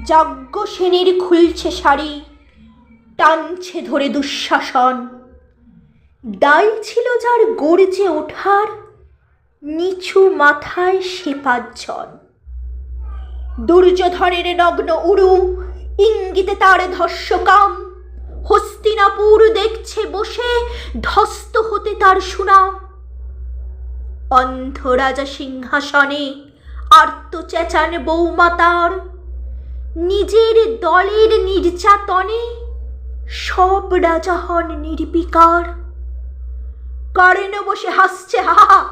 যাজ্ঞসেনের খুলছে শাড়ি, টানছে ধরে দুঃশাসন। দায় ছিল যার গর্জে ওঠার, নিচু মাথায় সে পাঁচজন দুর্যোধনের নগ্ন উরু, ইঙ্গিতে তার ধস্যকাম। হস্তিনাপুর দেখছে বসে ধস্ত হতে তার সুনাম। অন্ধ রাজা সিংহাসনে আর্ত চেঁচান বৌমাতার নিজের দলের নির্যাতনে সব রাজা হন নির্বিকার। কারেনে বসে হাসছে, হা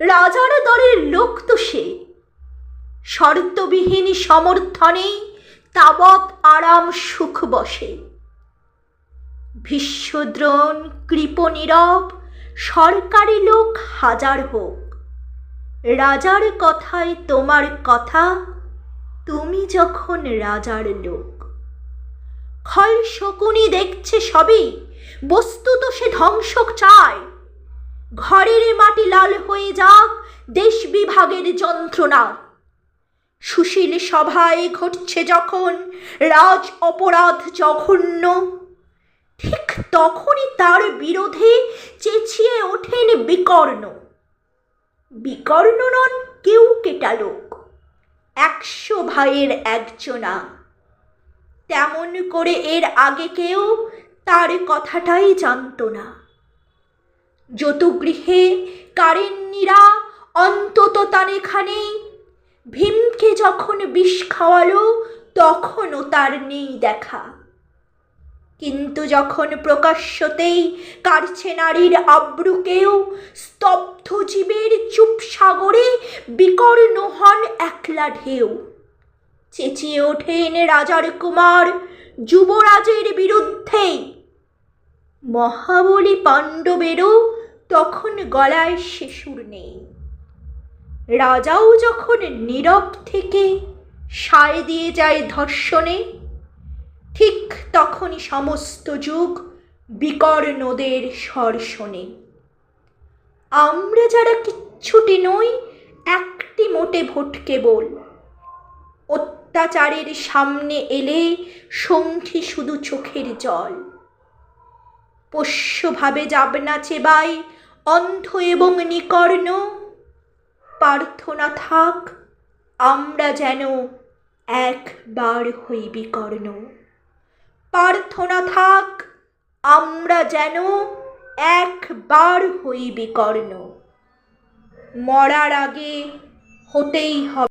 রাজার দলের লোক তো সে। শর্তবিহীন সমর্থনে তাবৎ আরাম সুখ বসে। ভীষ্মদ্রোণ কৃপ নীরব সরকারি লোক হাজার হোক। রাজার কথায় তোমার কথা তুমি যখন রাজার লোক, খল শকুনি দেখছে সবই বস্তু তো সে ধ্বংস চায়। ঘরের মাটি লাল হয়ে যাক, দেশ বিভাগের যন্ত্রণা। সুশীল সভায় ঘটছে যখন রাজ অপরাধ জঘন্য, ঠিক তখনই তার বিরোধে চেঁচিয়ে ওঠেন বিকর্ণ। বিকর্ণ নন কেউ কেটা লোক। একশো ভাইয়ের একজনা। তেমন করে এর আগে কেউ তার কথাটাই জানতো না। যত গৃহে কারেন্নিরা অন্তত তানেখানে ভীমকে যখন বিষ খাওয়ালো, তখনও তার নেই দেখা। কিন্তু যখন প্রকাশ্যতেই কারছে নারীর আব্রুকেও, স্তব্ধ জীবের চুপ সাগরে বিকর্ণ হন একলা ঢেউ। চেঁচিয়ে ওঠেন রাজার কুমার যুবরাজের বিরুদ্ধে। মহাবলী পাণ্ডবেরও তখন গলায় শিশুর নেই। রাজাও যখন নীরব থেকে সায় দিয়ে যায় ধর্ষণে, ঠিক তখনই সমস্ত যুগ বিকর্ণদের শোনে আমরা যারা কিচ্ছুটি নই একটি মোটে ভোট কেবল। অত্যাচারের সামনে এলে সঙ্গী শুধু চোখের জল। পোষ্যভাবে যাবনা চেবাই অন্ধ এবং নিকর্ণ। প্রার্থনা থাক, আমরা যেন একবার হই বিকর্ণ। প্রার্থনা থাক, আমরা যেন একবার হই বিকর্ণ। মরার আগে হতেই হবে।